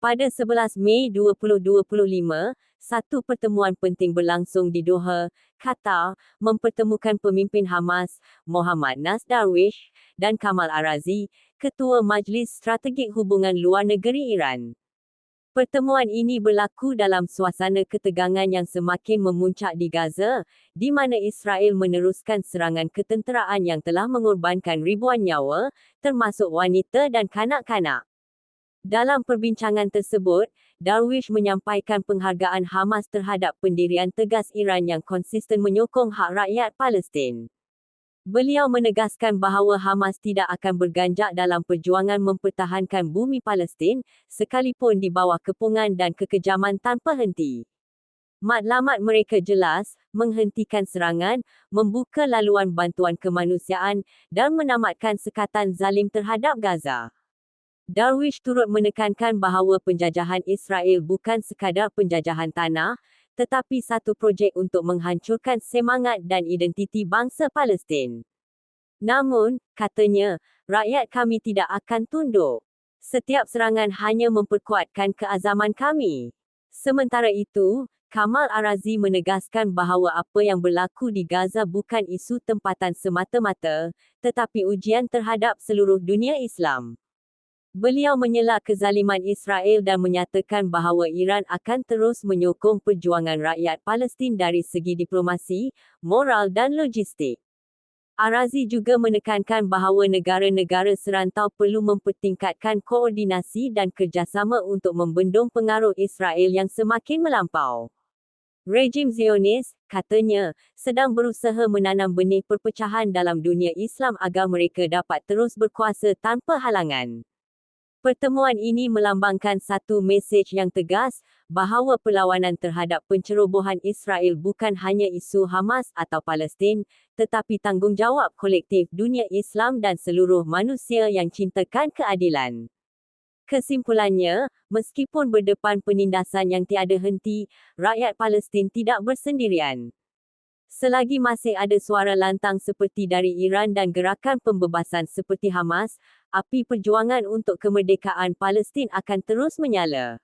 Pada 11 Mei 2025, satu pertemuan penting berlangsung di Doha, Qatar, mempertemukan pemimpin Hamas, Mohammad Nas Darwish, dan Kamal Arazi, Ketua Majlis Strategik Hubungan Luar Negeri Iran. Pertemuan ini berlaku dalam suasana ketegangan yang semakin memuncak di Gaza, di mana Israel meneruskan serangan ketenteraan yang telah mengorbankan ribuan nyawa, termasuk wanita dan kanak-kanak. Dalam perbincangan tersebut, Darwish menyampaikan penghargaan Hamas terhadap pendirian tegas Iran yang konsisten menyokong hak rakyat Palestin. Beliau menegaskan bahawa Hamas tidak akan berganjak dalam perjuangan mempertahankan bumi Palestin, sekalipun di bawah kepungan dan kekejaman tanpa henti. Matlamat mereka jelas, menghentikan serangan, membuka laluan bantuan kemanusiaan, dan menamatkan sekatan zalim terhadap Gaza. Darwish turut menekankan bahawa penjajahan Israel bukan sekadar penjajahan tanah, tetapi satu projek untuk menghancurkan semangat dan identiti bangsa Palestin. Namun, katanya, rakyat kami tidak akan tunduk. Setiap serangan hanya memperkuatkan keazaman kami. Sementara itu, Kamal Arazi menegaskan bahawa apa yang berlaku di Gaza bukan isu tempatan semata-mata, tetapi ujian terhadap seluruh dunia Islam. Beliau menyelak kezaliman Israel dan menyatakan bahawa Iran akan terus menyokong perjuangan rakyat Palestin dari segi diplomasi, moral dan logistik. Arazi juga menekankan bahawa negara-negara serantau perlu mempertingkatkan koordinasi dan kerjasama untuk membendung pengaruh Israel yang semakin melampau. Rejim Zionis, katanya, sedang berusaha menanam benih perpecahan dalam dunia Islam agar mereka dapat terus berkuasa tanpa halangan. Pertemuan ini melambangkan satu mesej yang tegas bahawa perlawanan terhadap pencerobohan Israel bukan hanya isu Hamas atau Palestin, tetapi tanggungjawab kolektif dunia Islam dan seluruh manusia yang cintakan keadilan. Kesimpulannya, meskipun berdepan penindasan yang tiada henti, rakyat Palestin tidak bersendirian. Selagi masih ada suara lantang seperti dari Iran dan gerakan pembebasan seperti Hamas, api perjuangan untuk kemerdekaan Palestin akan terus menyala.